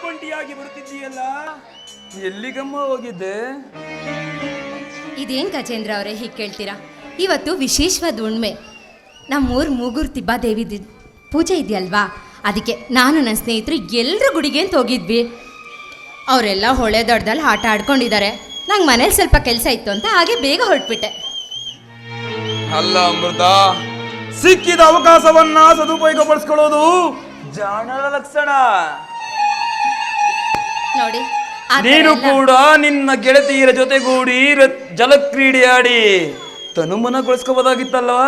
ಒಬ್ಬಂಟಿಯಾಗಿ ಬರುತ್ತಿದ್ದೀಯಲ್ಲ? ಎಲ್ಲಿಗಮ್ಮ ಹೋಗಿದ್ದೆ? ಇದೇನ್ ಗಜೇಂದ್ರ ಅವರೇ ಹೀಗೆ ಕೇಳ್ತೀರಾ? ಇವತ್ತು ವಿಶೇಷವಾದ ಉಣ್ಮೆ ನಮ್ಮೂರು ಮೂಗೂರು ತಿಬ್ಬಾದೇವಿ ಪೂಜೆ ಇದೆಯಲ್ವಾ? ಅದಕ್ಕೆ ನಾನು ನನ್ನ ಸ್ನೇಹಿತರು ಎಲ್ಲರೂ ಗುಡಿಗೆ ಅಂತ ಹೋಗಿದ್ವಿ. ಅವರೆಲ್ಲ ಹೊಳೆ ದೊಡ್ಡದಲ್ಲಿ ಆಟ ಆಡ್ಕೊಂಡಿದ್ದಾರೆ ನಂಗೆ ಮನೇಲಿ ಸ್ವಲ್ಪ ಕೆಲಸ ಇತ್ತು ಅಂತ ಹಾಗೆ ಬೇಗ ಹೊರಟ್ಬಿಟ್ಟೆ. ಅಲ್ಲ ಅಮೃತ ಸಿಕ್ಕಿದ ಅವಕಾಶವನ್ನ ಸದುಪಯೋಗಪಡಿಸ್ಕೊಳ್ಳೋದು ಜಾಣರ ಲಕ್ಷಣ. ನೋಡಿ. ಆ ಥರ ನೀನು ಎಲ್ಲ- ಕೂಡ ನಿನ್ನ ಗೆಳತಿಯರ ಜೊತೆಗೂಡಿ ರ- ಜಲಕ್ರೀಡೆ ಆಡಿ ತನುಮನಗೊಳಿಸ್ಕೋಬೋದಾಗಿತ್ತಲ್ವಾ?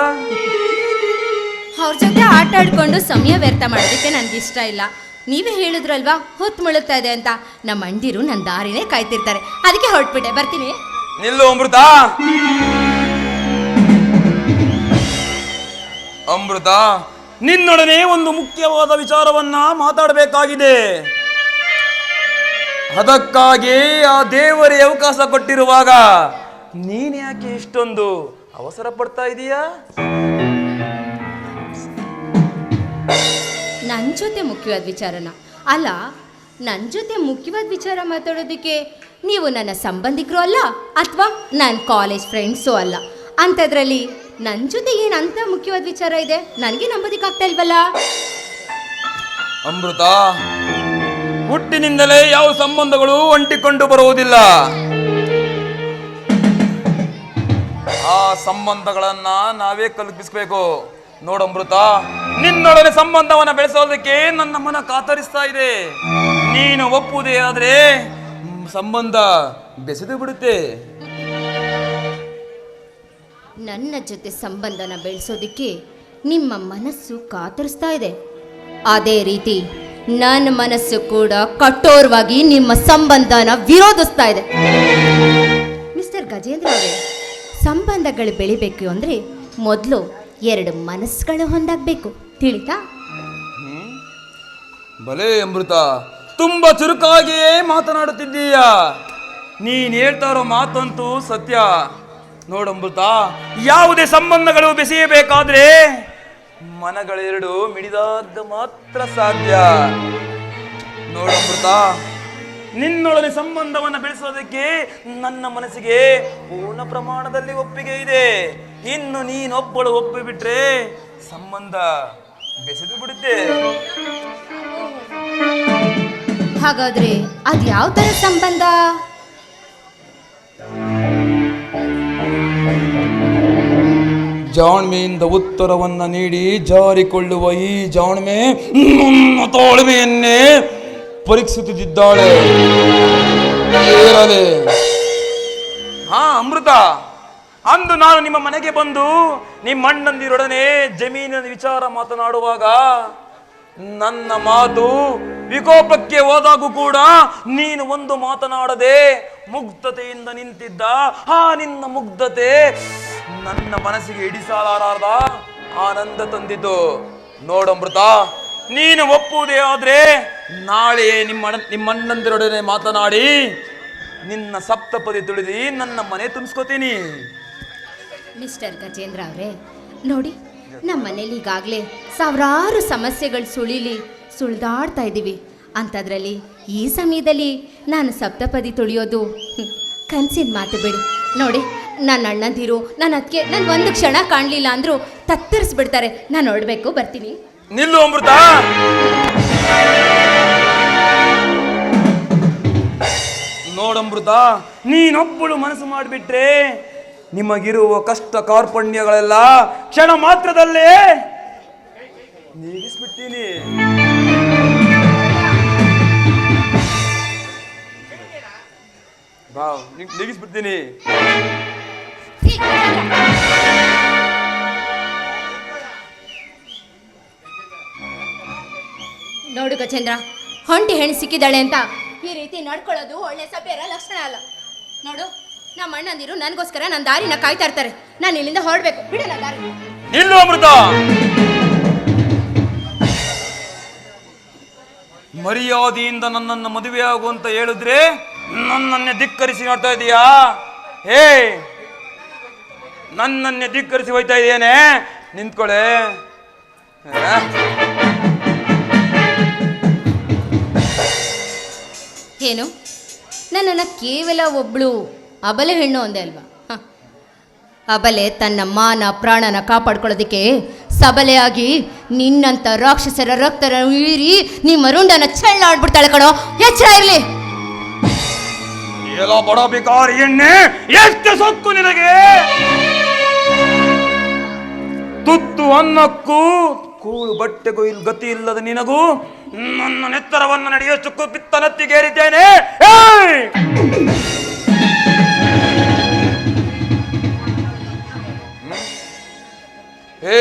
ಅವ್ರ ಜೊತೆ ಆಟ ಆಡ್ಕೊಂಡು ಸಮಯ ವ್ಯರ್ಥ ಮಾಡೋದಕ್ಕೆ ನನಗೆ ಇಷ್ಟ ಇಲ್ಲ. ನೀವೇ ಹೇಳಿದ್ರಲ್ವಾ ಹೊತ್ತು ಮುಳುಗ್ತಾ ಇದೆ ಅಂತ. ನಮ್ಮ ಅಂಡಿರು ನನ್ನ ದಾರಿನೇ ಕಾಯ್ತಿರ್ತಾರೆ. ಅದಕ್ಕೆ ಹೊರಟ್ಬಿಟ್ಟೆ ಬರ್ತೀನಿ. ನಿಲ್ಲು ಅಮೃತ. ಅಮೃತ ನಿನ್ನೊಡನೆ ಒಂದು ಮುಖ್ಯವಾದ ವಿಚಾರವನ್ನ ಮಾತಾಡಬೇಕಾಗಿದೆ. ಅದಕ್ಕಾಗಿ ಆ ದೇವರೇ ಅವಕಾಶ ಕೊಟ್ಟಿರುವಾಗ ನೀನ್ ಯಾಕೆ ಇಷ್ಟೊಂದು ಅವಸರ ಪಡ್ತಾ ಇದೀಯಾ? ನನ್ನ ಜೊತೆ ಮುಖ್ಯವಾದ ವಿಚಾರನ. ಅಲ್ಲ ನನ್ನ ಜೊತೆ ಮುಖ್ಯವಾದ ವಿಚಾರ ಮಾತಾಡೋದಕ್ಕೆ ನೀವು ನನ್ನ ಸಂಬಂಧಿಕರು ಅಲ್ಲ ಅಥವಾ ನನ್ನ ಕಾಲೇಜ್ ಫ್ರೆಂಡ್ಸು ಅಲ್ಲ. ಅಂಥದ್ರಲ್ಲಿ ನನ್ನ ಜೊತೆ ಏನು ಅಂತ ಮುಖ್ಯವಾದ ವಿಚಾರ ಇದೆ? ನನಗೆ ನಂಬೋದಕ್ಕಾಗ್ತಾ ಇಲ್ವಲ್ಲ? ಅಮೃತ ಹುಟ್ಟಿನಿಂದಲೇ ಯಾವ ಸಂಬಂಧಗಳು ಅಂಟಿಕೊಂಡು ಬರುವುದಿಲ್ಲ. ಆ ಸಂಬಂಧಗಳನ್ನ ನಾವೇ ಕಲ್ಪಿಸಬೇಕು. ನೋಡಮೃತ ನಿನ್ನೊಡನೆ ಸಂಬಂಧವನ್ನ ಬೆಳೆಸೋದಕ್ಕೆ ನನ್ನ ಮನ ಕಾತರಿಸ್ತಾ ಇದೆ. ನೀನು ಒಪ್ಪುವುದೇ ಆದ್ರೆ ಸಂಬಂಧ ಬೆಸೆದು ಬಿಡುತ್ತೆ. ನನ್ನ ಜೊತೆ ಸಂಬಂಧನ ಬೆಳೆಸೋದಕ್ಕೆ ನಿಮ್ಮ ಮನಸ್ಸು ಕಾತರಿಸ್ತಾ ಇದೆ. ಅದೇ ರೀತಿ ನನ್ನ ಮನಸ್ಸು ಕೂಡ ಕಠೋರವಾಗಿ ನಿಮ್ಮ ಸಂಬಂಧನ ವಿರೋಧಿಸ್ತಾ ಇದೆ. ಮಿಸ್ಟರ್ ಗಜೇಂದ್ರ ಅವರೇ, ಸಂಬಂಧಗಳು ಬೆಳಿಬೇಕು ಅಂದರೆ ಮೊದಲು ಎರಡು ಮನಸ್ಸುಗಳು ಹೊಂದಾಗಬೇಕು ತಿಳಿತಾ? ಬಲೇ ಅಮೃತ, ತುಂಬಾ ಚುರುಕಾಗಿಯೇ ಮಾತನಾಡುತ್ತಿದ್ದೀಯ. ನೀನ್ ಹೇಳ್ತಾ ಇರೋ ಮಾತಂತೂ ಸತ್ಯ. ನೋಡಮೃತ ಯಾವುದೇ ಸಂಬಂಧಗಳು ಬೆಸೆಯಬೇಕಾದ್ರೆ ಮನಗಳೆರಡು ಮಿಡಿದಾದ ಮಾತ್ರ ಸಾಧ್ಯ. ನೋಡಮೃತ ನಿನ್ನೊಳಗೆ ಸಂಬಂಧವನ್ನ ಬೆಳೆಸೋದಕ್ಕೆ ನನ್ನ ಮನಸ್ಸಿಗೆ ಪೂರ್ಣ ಪ್ರಮಾಣದಲ್ಲಿ ಒಪ್ಪಿಗೆ ಇದೆ. ಇನ್ನು ನೀನೊಬ್ಬಳು ಒಪ್ಪಿ ಬಿಟ್ರೆ ಸಂಬಂಧ ಬೆಸೆದು ಬಿಡುತ್ತೆ. ಹಾಗಾದ್ರೆ ಅದು ಯಾವ ಥರ ಸಂಬಂಧ? ಜಾಣ್ಮೆಯಿಂದ ಉತ್ತರವನ್ನ ನೀಡಿ ಜಾರಿಕೊಳ್ಳುವ ಈ ಜಾಣ್ಮೆ ತೋಳ್ಮೆಯನ್ನೇ ಪರೀಕ್ಷಿಸುತ್ತಿದ್ದಾಳೆ. ಹಾ, ಅಮೃತ. ಅಂದು ನಾನು ನಿಮ್ಮ ಮನೆಗೆ ಬಂದು ನಿಮ್ಮ ಅಣ್ಣಂದಿರೊಡನೆ ಜಮೀನಿನ ವಿಚಾರ ಮಾತನಾಡುವಾಗ ನನ್ನ ಮಾತು ವಿಕೋಪಕ್ಕೆ ಹೋದಾಗೂ ಕೂಡ ನೀನು ಒಂದು ಮಾತನಾಡದೆ ಮುಗ್ಧತೆಯಿಂದ ನಿಂತಿದ್ದ. ಆ, ನಿನ್ನ ಮುಗ್ಧತೆ ನನ್ನ ಮನಸ್ಸಿಗೆ ಇಡಿಸಲಾರದ ಆನಂದ ತಂದಿದ್ದು. ನೋಡಮೃತ ನೀನು ಒಪ್ಪುವುದೇ ಆದ್ರೆ ನಾಳೆ ನಿಮ್ಮ ನಿಮ್ಮಣ್ಣಂದಿರೊಡನೆ ನಿಮ್ಮ ಮಾತನಾಡಿ ನಿನ್ನ ಸಪ್ತಪದಿ ತುಳಿದಿ ನನ್ನ ಮನೆ ತುಂಬಿಸ್ಕೋತೀನಿ. ಮಿಸ್ಟರ್ ಗಜೇಂದ್ರ ಅವರೇ, ನೋಡಿ, ನಮ್ಮ ಮನೇಲಿ ಈಗಾಗಲೇ ಸಾವಿರಾರು ಸಮಸ್ಯೆಗಳು ಸುಳಿಲಿ ಸುಳಿದಾಡ್ತಾ ಇದ್ದೀವಿ. ಅಂಥದ್ರಲ್ಲಿ ಈ ಸಮಯದಲ್ಲಿ ನಾನು ಸಪ್ತಪದಿ ತುಳಿಯೋದು ಕನ್ಸಿನ ಮಾತು ಬಿಡಿ. ನೋಡಿ. ನನ್ನ ಅಣ್ಣಂದಿರು ನನ್ನ ಅದಕ್ಕೆ ನಾನು ಒಂದು ಕ್ಷಣ ಕಾಣಲಿಲ್ಲ ಅಂದರೂ ತತ್ತರಿಸ್ಬಿಡ್ತಾರೆ. ನಾನು ನೋಡಬೇಕು, ಬರ್ತೀನಿ. ನಿಲ್ಲು ಅಮೃತ! ನೋಡಮೃತ ನೀನೊಬ್ಬಳು ಮನಸ್ಸು ಮಾಡಿಬಿಟ್ರೆ ನಿಮಗಿರುವ ಕಷ್ಟ ಕಾರ್ಪಣ್ಯಗಳೆಲ್ಲ ಕ್ಷಣ ಮಾತ್ರದಲ್ಲೇ ನೀಗಿಸ್ಬಿಡ್ತೀನಿ. ನೀಗಿಸ್ಬಿಡ್ತೀನಿ. ನೋಡು ಗಜೇಂದ್ರ, ಹೊಂಟಿ ಹೆಣ್ಣು ಸಿಕ್ಕಿದ್ದಾಳೆ ಅಂತ ಈ ರೀತಿ ನಡ್ಕೊಳ್ಳೋದು ಒಳ್ಳೆ ಸಭ್ಯರ ಲಕ್ಷಣ ಅಲ್ಲ. ನೋಡು, ನಮ್ಮ ಅಣ್ಣಂದಿರು ನನಗೋಸ್ಕರ ನನ್ನ ದಾರಿನ ಕಾಯ್ತಾ ಇರ್ತಾರೆ. ನಾನು ಇಲ್ಲಿಂದ ಹೊರಡ್ಬೇಕು. ಬಿಡಲ್ಲ ದಾರಿ. ನಿಲ್ಲು ಅಮೃತ! ಮರ್ಯಾದೆಯಿಂದ ನನ್ನನ್ನು ಮದುವೆಯಾಗು ಅಂತ ಹೇಳಿದ್ರೆ ನನ್ನನ್ನೇ ಧಿಕ್ಕರಿಸಿ ನೋಡ್ತಾ ಇದೀಯಾ? ಹೇ! ನನ್ನನ್ನೇ ಧಿಕ್ಕರಿಸಿ ಹೋಯ್ತಾ ಇದ್ದೇನೆ ನಿಂತ್ಕೊಳ್ಳೆ ಏನು? ನನ್ನನ್ನು ಕೇವಲ ಒಬ್ಳು ಅಬಲೆ ಹೆಣ್ಣು ಅಂದೆ ಅಲ್ವಾ. ಅಬಲೆ ತನ್ನ ಮಾನ ಪ್ರಾಣನ ಕಾಪಾಡ್ಕೊಳ್ಳೋದಕ್ಕೆ ಸಬಲೆಯಾಗಿ ನಿನ್ನಂಥ ರಾಕ್ಷಸರ ರಕ್ತರ ಉಯಿರಿ ನೀ ಮರುಂಡನ ಚೆಳ್ಳಾಡ್ಬಿಡ್ತಾಳೆ ಕಣೋ. ಎಚ್ಚರ ಇರಲಿ. ಎಲ್ಲ ಬಡ ಬಿಕಾರಿ ಎಣ್ಣೆ ಎಷ್ಟು ಸೊಕ್ಕು ನಿನಗೆ? ಅನ್ನಕ್ಕೂ ಕೂಳು ಬಟ್ಟೆಗೂ ಇಲ್ಲಿ ಗತಿ ಇಲ್ಲದ ನಿನಗೂ ನನ್ನ ನೆತ್ತರವನ್ನು ನಡೆಯುವ ಚುಕ್ಕು ಪಿತ್ತ ನೆತ್ತಿಗೇರಿದ್ದೇನೆ ಏಯ್! ಹೇ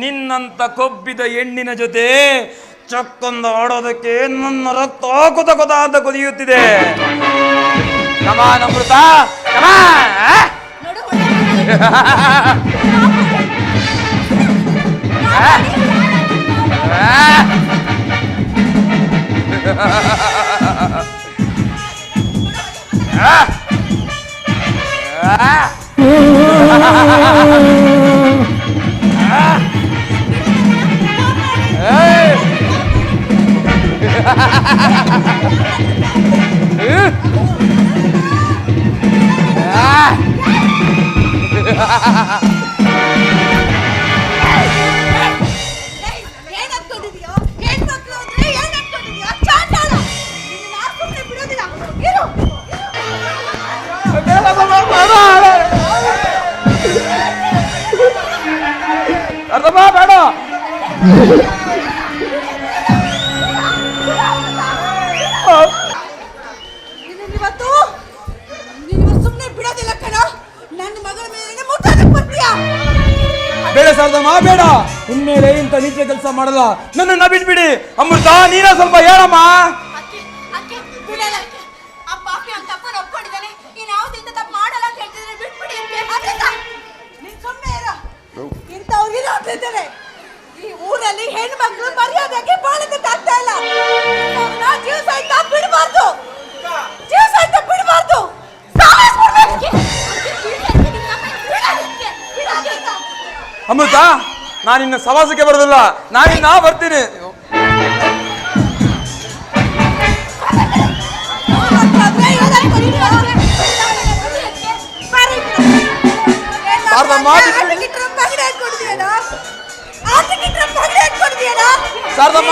ನಿನ್ನಂತ ಕೊಬ್ಬಿದ ಹೆಣ್ಣಿನ ಜೊತೆ ಚಕ್ಕೊಂದು ಆಡೋದಕ್ಕೆ ನನ್ನ ರಕ್ತ ಕುತ ಕುತ ಅಂತ ಕುದಿಯುತ್ತಿದೆ ಮೃತ ಅಮೃತ ಕಮಾನ್ ಏನ್ ಅರ್ಧಮ್ಮ ಬೇಡ ನಿನ್ನ ಸುಮ್ಮನೆ ಬಿಡೋದಿಲ್ಲ ಕಣ. ನನ್ನ ಮಗಳ ಮೇಲೆ ಮುಟ್ಟೋದಕ್ಕೆ ಬರ್ತೀಯ ಬೇಡ ಶಾರದಮ್ಮ ಬೇಡ. ಇನ್ಮೇಲೆ ಇಂಥ ನೀಚ ಕೆಲಸ ಮಾಡಲ್ಲ. ನನ್ನನ್ನ ಬಿಟ್ಬಿಡಿ. ಅಮೃತ ನೀನ ಸ್ವಲ್ಪ ಹೇಳಮ್ಮ. ಬಿಡಲ್ಲ. ಇರೋದ್ರಿದ್ದಾರೆ ಈ ಊರಲ್ಲಿ ಹೆಣ್ಮಕ್ಳು ಮರ್ಯಾದೆಗೆ ಬಾಳಕ್ಕೆ ಆಗ್ತಾ ಇಲ್ಲ ಜೀವ ಸಹಿತ ಬಿಡಬಾರ್ದು. ಜೀವ ಸಹಿತ ಬಿಡಬಾರ್ದು. ಅಮೃತ ನಾನಿನ್ನ ಸವಾಸಕ್ಕೆ ಬರೋದಿಲ್ಲ. ನಾನಿನ್ನ ಬರ್ತೀನಿ. ಶಾರದಮ್ಮ, ಶಾರದಮ್ಮ,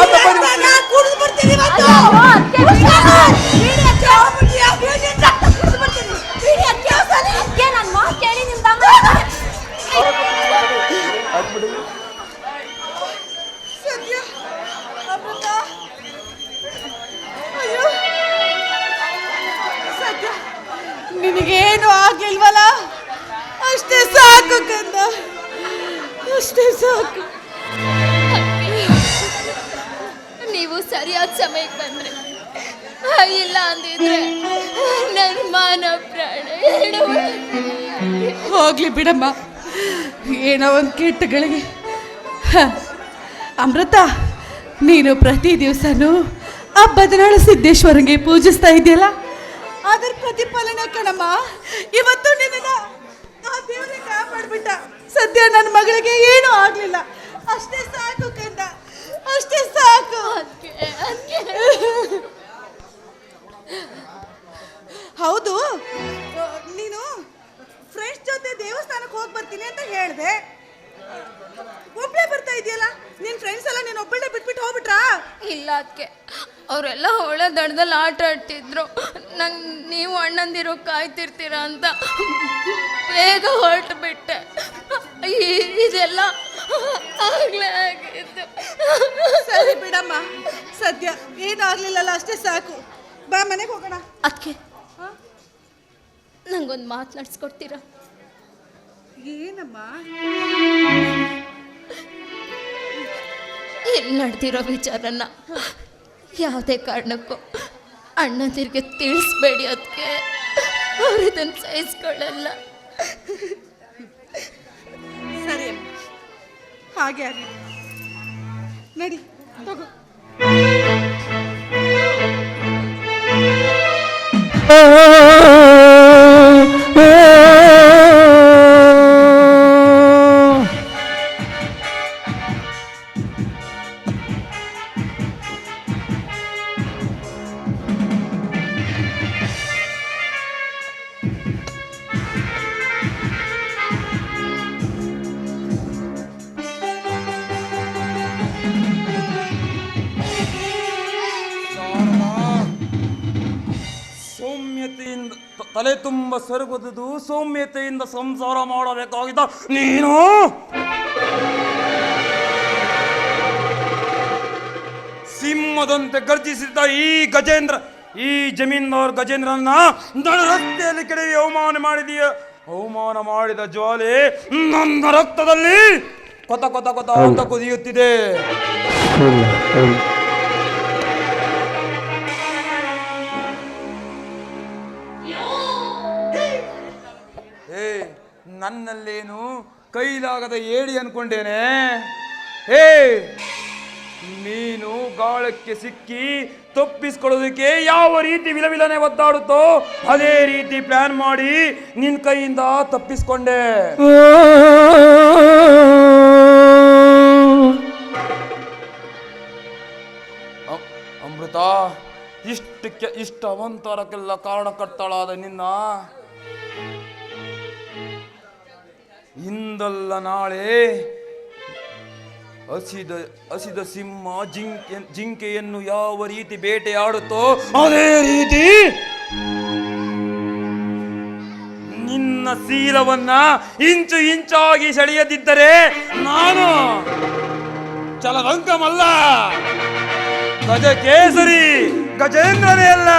ಸಮಯಕ್ಕೆ ಬಂದ್ರೆ ಇಲ್ಲ ಅಂದಿದ್ರೆ ನನ್ನ ಮಾನ ಪ್ರಾಣ ಹೋಗ್ಲಿ ಬಿಡಮ್ಮ. ಏನೋ ಒಂದು ಕೆಟ್ಟಗಳಿಗೆ ಅಮೃತ, ನೀನು ಪ್ರತಿ ದಿವಸನೂ ಆ ಬದನಾಳ ಸಿದ್ದೇಶ್ವರಂಗೆ ಪೂಜಿಸ್ತಾ ಇದೆಯಲ್ಲ ಅದರ ಪ್ರತಿಫಲನೆ ಕಣಮ್ಮ, ಇವತ್ತು ನಿನ್ನ ಆ ಕಾಪಾಡ್ಬಿಟ್ಟ. ಸದ್ಯ ನನ್ನ ಮಗಳಿಗೆ ಏನೂ ಆಗ್ಲಿಲ್ಲ. ಅಷ್ಟೇ ಸಾಕು ಕಂದ ಅಷ್ಟೇ ಸಾಕು. ಹೌದು. ನೀನು ಫ್ರೆಂಡ್ಸ್ ಜೊತೆ ದೇವಸ್ಥಾನಕ್ಕೆ ಹೋಗಿ ಬರ್ತೀನಿ ಅಂತ ಹೇಳಿದೆ. ಒಬ್ಬಳೇ ಬರ್ತಾ ಇದೆಯಲ್ಲ? ನಿನ್ ಫ್ರೆಂಡ್ಸ್ ಎಲ್ಲ ನೀನು ಒಬ್ಬಳೇ ಬಿಟ್ಬಿಟ್ಟು ಹೋಗ್ಬಿಟ್ರಾ? ಇಲ್ಲ ಅದಕ್ಕೆ ಅವರೆಲ್ಲ ಒಳ್ಳೆ ದಡದಲ್ಲಿ ಆಟ ಆಡ್ತಿದ್ರು. ನಂಗೆ ನೀವು ಅಣ್ಣಂದಿರೋ ಕಾಯ್ತಿರ್ತೀರ ಅಂತ ಬೇಗ ಹೊರಟು ಬಿಟ್ಟೆ ಇದೆಲ್ಲ ಆಗ್ಲೇ ಆಗಿದ್ದು ಸರಿ ಬಿಡಮ್ಮ. ಸದ್ಯ ಏನೂ ಆಗ್ಲಿಲ್ಲಲ್ಲ ಅಷ್ಟೇ ಸಾಕು. ಬಾ ಮನೆಗೆ ಹೋಗೋಣ. ಅದಕ್ಕೆ ನಂಗೊಂದು ಮಾತನಾಡಿಸ್ಕೊಡ್ತೀರ ಏನಮ್ಮ? ಏನು ನಡೆದಿರೋ ವಿಚಾರನ? ಯಾವುದೇ ಕಾರಣಕ್ಕೂ ಅಣ್ಣಂದಿರಿಗೆ ತಿಳಿಸ್ಬೇಡಿ ಅದಕ್ಕೆ ಅವ್ರು ಇದನ್ನು ಸಹಿಸ್ಕೊಳ್ಳಲ್ಲ. ಸರಿ ಹಾಗೆ ಆಗಲಿ. ನಡಿ ತಗೋ ತಲೆ ತುಂಬ ಸೊರಗುವುದು ಸೌಮ್ಯತೆಯಿಂದ ಸಂಸಾರ ಮಾಡಬೇಕಾಗಿದ್ದ ನೀನು? ಸಿಂಹದಂತೆ ಗರ್ಜಿಸಿದ್ದ ಈ ಗಜೇಂದ್ರ ಈ ಜಮೀನ್ದಾರ್ ಗಜೇಂದ್ರನ್ನ ರಸ್ತೆಯಲ್ಲಿ ಕೆಡವಿ ಅವಮಾನ ಮಾಡಿದೀಯ. ಅವಮಾನ ಮಾಡಿದ ಜ್ವಾಲೆ ನನ್ನ ರಕ್ತದಲ್ಲಿ ಕೊತ ಕೊತ ಕೊತ ಅಂತ ಕುದಿಯುತ್ತಿದೆ. ನನ್ನಲ್ಲೇನು ಕೈಲಾಗದ ಏಡಿ ಅನ್ಕೊಂಡೇನೆ? ಹೇ, ನೀನು ಗಾಳಕ್ಕೆ ಸಿಕ್ಕಿ ತಪ್ಪಿಸ್ಕೊಳ್ಳೋದಕ್ಕೆ ಯಾವ ರೀತಿ ವಿಲವಿಲನೆ ಒದ್ದಾಡುತ್ತೋ ಅದೇ ರೀತಿ ಪ್ಲಾನ್ ಮಾಡಿ ನಿನ್ ಕೈಯಿಂದ ತಪ್ಪಿಸ್ಕೊಂಡೆ. ಅಮೃತ, ಇಷ್ಟಕ್ಕೆ ಇಷ್ಟ ಅವಂತರಕ್ಕೆಲ್ಲ ಕಾರಣಕರ್ತಳಾದ ನಿನ್ನ ಇಂದಲ್ಲ ನಾಳೆ ಹಸಿದ ಹಸಿದ ಸಿಂಹ ಜಿಂಕೆ ಜಿಂಕೆಯನ್ನು ಯಾವ ರೀತಿ ಬೇಟೆಯಾಡುತ್ತೋ ಅದೇ ರೀತಿ ನಿನ್ನ ಶೀಲವನ್ನ ಇಂಚು ಇಂಚಾಗಿ ಸೆಳೆಯದಿದ್ದರೆ ನಾನು ಚಲರಂಕಮಲ್ಲ ಗಜ ಕೇಸರಿ ಗಜೇಂದ್ರನೇ ಅಲ್ಲ.